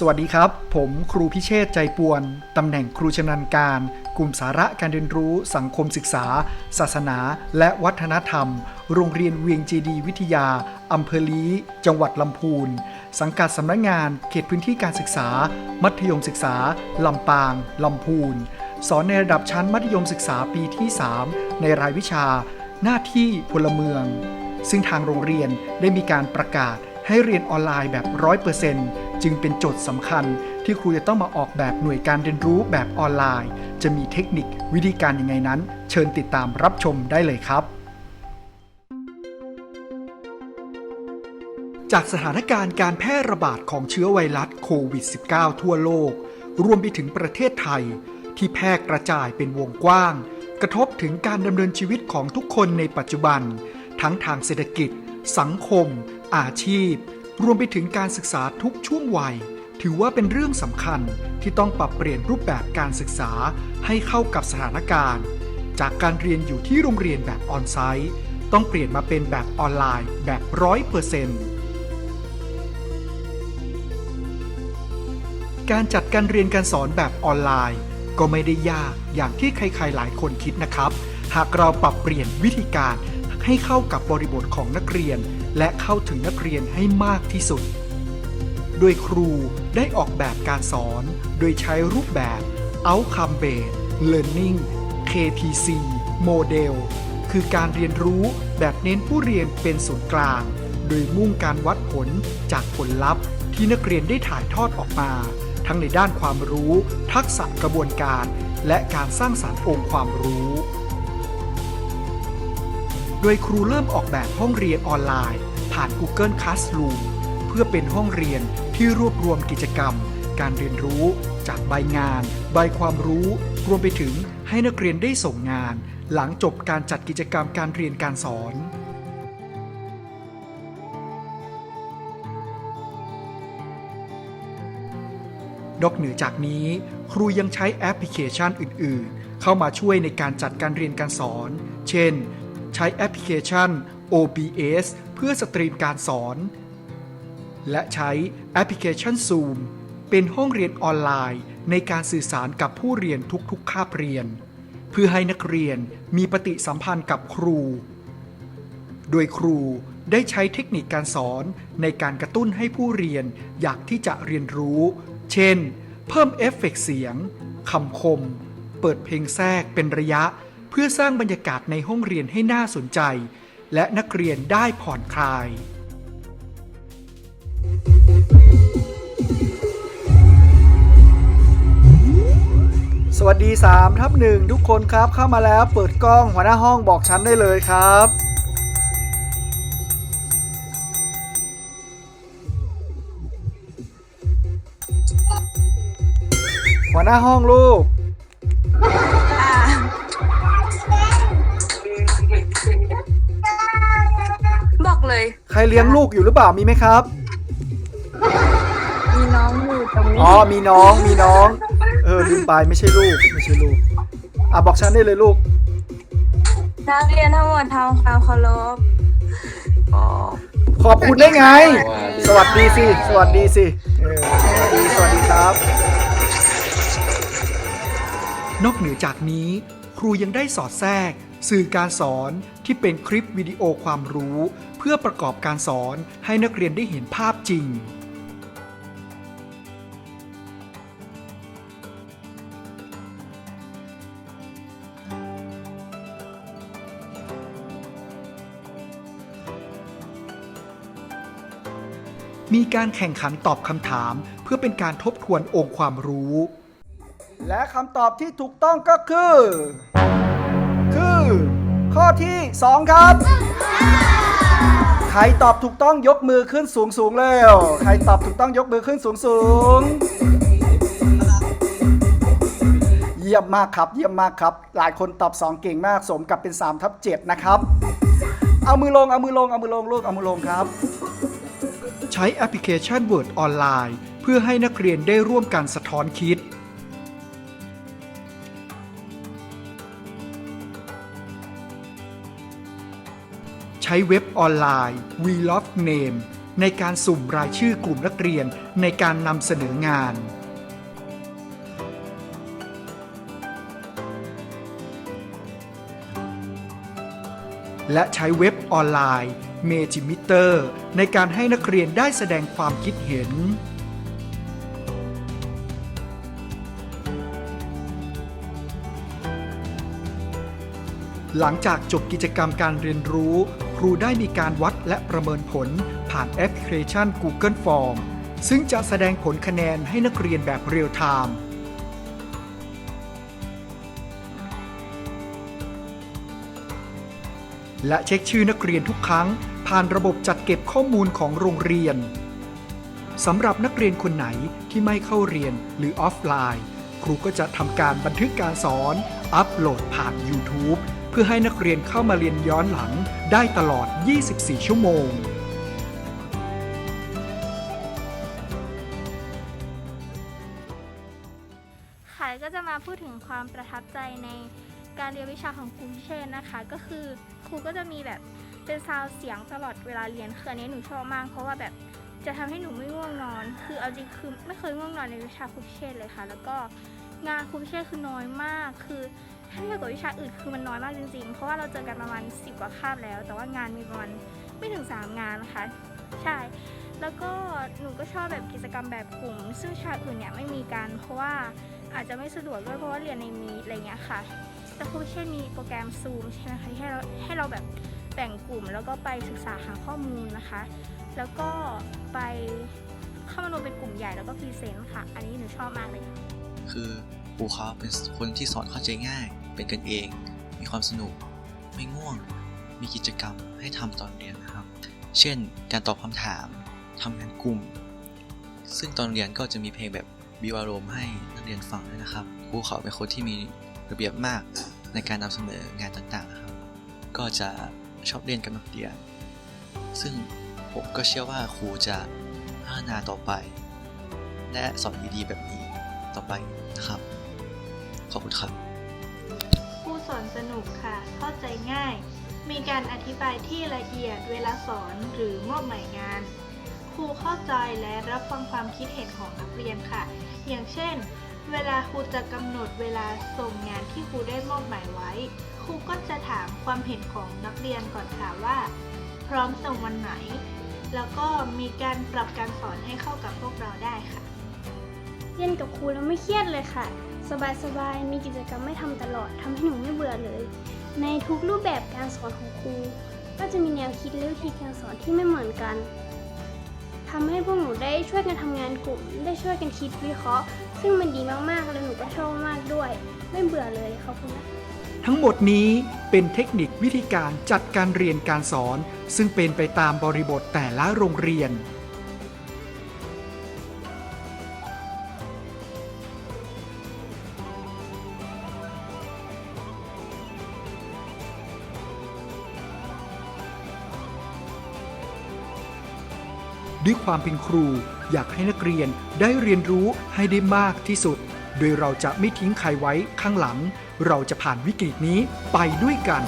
สวัสดีครับ ผมครูพิเชษฐ์ใจปวน ตำแหน่งครูชำนาญการ กลุ่มสาระการเรียนรู้ สังคมศึกษา ศาสนา และวัฒนธรรม โรงเรียนเวียงเจดีวิทยา อำเภอลีจังหวัดลำพูน สังกัดสำนักงานเขตพื้นที่การศึกษา มัธยมศึกษา ลำปาง ลำพูน สอนในระดับชั้นมัธยมศึกษาปีที่ 3 ในรายวิชา หน้าที่พลเมือง ซึ่งทางโรงเรียนได้มีการประกาศให้เรียนออนไลน์แบบร้อยเปอร์เซ็นต์ จึงเป็นโจทย์สำคัญที่ครูจะต้องมาออกแบบหน่วยการเรียนรู้แบบออนไลน์ จะมีเทคนิควิธีการยังไงนั้น เชิญติดตามรับชมได้เลยครับ จากสถานการณ์การแพร่ระบาดของเชื้อไวรัสโควิด -19 ทั่วโลก รวมไปถึงประเทศไทย ที่แพร่กระจายเป็นวงกว้าง กระทบถึงการดำเนินชีวิตของทุกคนในปัจจุบัน ทั้งทางเศรษฐกิจ สังคม อาชีพ รวมไปถึงการศึกษาทุกช่วงวัย ถือว่าเป็นเรื่องสำคัญที่ต้องปรับเปลี่ยนรูปแบบการศึกษาให้เข้ากับสถานการณ์ จากการเรียนอยู่ที่โรงเรียนแบบออนไซต์ ต้องเปลี่ยนมาเป็นแบบออนไลน์แบบร้อยเปอร์เซ็นต์การจัดการเรียนการสอนแบบออนไลน์ ก็ไม่ได้ยากอย่างที่ใครๆหลายคนคิดนะครับ หากเราปรับเปลี่ยนวิธีการให้เข้ากับบริบทของนักเรียน และเข้าถึงนักเรียนให้มากที่สุด โดยครูได้ออกแบบการสอน โดยใช้รูปแบบ Outcome Based Learning KPC Model คือการเรียนรู้แบบเน้นผู้เรียนเป็นศูนย์กลาง โดยมุ่งการวัดผลจากผลลัพธ์ ที่นักเรียนได้ถ่ายทอดออกมา ทั้งในด้านความรู้ ทักษะกระบวนการ และการสร้างสารรค์องค์ความรู้ โดยครูเริ่มออกแบบห้องเรียนออนไลน์ ผ่าน Google Classroom เพื่อเป็นห้องเรียนที่รวบรวมกิจกรรม การเรียนรู้ จากใบงาน ใบความรู้ รวมไปถึงให้นักเรียนได้ส่งงาน หลังจบการจัดกิจกรรมการเรียนการสอนนอกเหนือจากนี้ ครูยังใช้แอปพลิเคชันอื่น ๆ เข้ามาช่วยในการจัดการเรียนการสอน เช่น ช้แอปพลิเคชัน OBS เพื่อสตรีมการสอน และใช้แอปพลิเคชัน Zoom เป็นห้องเรียนออนไลน์ในการสื่อสารกับผู้เรียนทุกๆ คาบเรียน เพื่อให้นักเรียนมีปฏิสัมพันธ์กับครู โดยครูได้ใช้เทคนิคการสอนในการกระตุ้นให้ผู้เรียนอยากที่จะเรียนรู้ เช่น เพิ่มเอฟเฟกต์เสียง คำคม เปิดเพลงแทรกเป็นระยะ พื่อสร้างบรรยากาศในห้องเรียนให้น่าสนใจ และนักเรียนได้ผ่อนคลาย สวัสดี3ทับหนึ่งทุกคนครับเข้ามาแล้วเปิดกล้องหัวหน้าห้องบอกชั้นได้เลยครับหัวหน้าห้องลูก ใครเลี้ยงลูกอยู่หรือเปล่ามีไหมครับ มีน้องอยู่ตรงนี้อ๋อมีน้องมีน้อง เออลืมไปไม่ใช่ลูกไม่ใช่ลูกอะบอกชั้นได้เลยลูก นักเรียนทั้งหมดทำความเคารพขอบคุณได้ไง สวัสดีสิ สวัสดีสิเออสวัสดี สวัสดีครับ นอกเหนือจากนี้ ครูยังได้สอดแทรก สื่อการสอนที่เป็นคลิปวิดีโอความรู้เพื่อประกอบการสอนให้นักเรียนได้เห็นภาพจริง มีการแข่งขันตอบคำถามเพื่อเป็นการทบทวนองค์ความรู้ และคำตอบที่ถูกต้องก็คือ คือ ข้อที่ 2 ครับ รตอบถูกต้องยกมือขึ้นสูงสูงๆเลยใครตอบถูกต้องยกมือขึ้นสูงสูง เยี่ยมมากครับ เยี่ยมมากครับ หลายคนตอบ 2 เก่งมาก สมกับเป็น3ทับ7นะครับ เอามือลง เอามือลง เอามือลง ลูก เอามือลงครับ ใช้แอปพลิเคชัน Word ออนไลน์ เพื่อให้นักเรียนได้ร่วมกันสะท้อนคิด เว็บออนไลน์ We Love Name ในการสุ่มรายชื่อกลุ่มนักเรียนในการนำเสนองาน และใช้เว็บออนไลน์ m e g i m e t e r ในการให้นักเรียนได้แสดงความคิดเห็น หลังจากจบกิจกรรมการเรียนรู้ ครูได้มีการวัดและประเมินผลผ่านแอปพลิเคชัน Google Form ซึ่งจะแสดงผลคะแนนให้นักเรียนแบบเรียลไทม์และเช็คชื่อนักเรียนทุกครั้ง ผ่านระบบจัดเก็บข้อมูลของโรงเรียนสำหรับนักเรียนคนไหนที่ไม่เข้าเรียนหรือออฟไลน์ ครูก็จะทำการบันทึกการสอน อัปโหลดผ่าน YouTube เพื่อให้นักเรียนเข้ามาเรียนย้อนหลังได้ตลอด 24 ชั่วโมง ค่ะก็จะมาพูดถึงความประทับใจในการเรียนวิชาของครูพิเชษนะคะ ก็คือครูก็จะมีแบบเป็นซาวเสียงตลอดเวลาเรียนคืออันนี้หนูชอบมาก เพราะว่าแบบจะทำให้หนูไม่ง่วงนอน คือเอาจริงคือไม่เคยง่วงนอนในวิชาครูพิเชษเลยค่ะ แล้วก็ งานครูพิเชษคือน้อยมาก คือถ้าเทียบกับวิชาอื่นคือมันน้อยมากจริงๆ เพราะว่าเราเจอกันประมาณ 10 กว่าคาบแล้ว แต่ว่างานมีประมาณไม่ถึง 3 งานนะคะ ใช่ แล้วก็หนูก็ชอบแบบกิจกรรมแบบกลุ่ม ซึ่งวิชาอื่นเนี่ยไม่มีกัน เพราะว่าอาจจะไม่สะดวกด้วยเพราะว่าเรียนในมีอะไรเงี้ยค่ะ แต่ครูเช่มีโปรแกรม Zoom ใช่ไหมคะที่ให้เราให้เราแบบแบ่งกลุ่มแล้วก็ไปศึกษาหาข้อมูลนะคะ แล้วก็ไปเข้ามารวมเป็นกลุ่มใหญ่แล้วก็พรีเซนต์ค่ะ อันนี้หนูชอบมากเลยค่ะ คือครูเขาเป็นคนที่สอนเข้าใจง่าย เป็นกันเอง มีความสนุก ไม่ง่วง มีกิจกรรมให้ทำตอนเรียนนะครับ เช่น การตอบคำถามทำงานกลุ่ม ซึ่งตอนเรียนก็จะมีเพลงแบบบิวอารมณ์ให้นักเรียนฟังด้วยนะครับครูเขาเป็นคนที่มีระเบียบมากในการนำเสนองานต่างๆนะครับ ก็จะชอบเรียนกับนักเรียน ซึ่งผมก็เชื่อว่าครูจะพัฒนาต่อไป และสอนดีๆแบบนี้ ต่อไปนะครับ ขอบคุณครับครูสอนสนุกค่ะ เข้าใจง่าย มีการอธิบายที่ละเอียดเวลาสอนหรือมอบหมายงาน ครูเข้าใจและรับฟังความคิดเห็นของนักเรียนค่ะ อย่างเช่น เวลาครูจะกำหนดเวลาส่งงานที่ครูได้มอบหมายไว้ ครูก็จะถามความเห็นของนักเรียนก่อนค่ะว่า พร้อมส่งวันไหนแล้วก็มีการปรับการสอนให้เข้ากับพวกเราได้ค่ะ เรียนกับครูแล้วไม่เครียดเลยค่ะ สบายๆ มีกิจกรรมไม่ทำตลอดทำให้หนูไม่เบื่อเลย ในทุกรูปแบบการสอนของครู ก็จะมีแนวคิดและวิธีการสอนที่ไม่เหมือนกันทำให้พวกหนูได้ช่วยกันทำงานกลุ่ม ได้ช่วยกันคิดวิเคราะห์ ซึ่งมันดีมากๆ และหนูก็ชอบมากด้วย ไม่เบื่อเลยขอบคุณนะทั้งหมดนี้เป็นเทคนิควิธีการจัดการเรียนการสอน ซึ่งเป็นไปตามบริบทแต่ละโรงเรียน ด้วยความเป็นครู อยากให้นักเรียนได้เรียนรู้ให้ได้มากที่สุด โดยเราจะไม่ทิ้งใครไว้ข้างหลัง เราจะผ่านวิกฤตนี้ไปด้วยกัน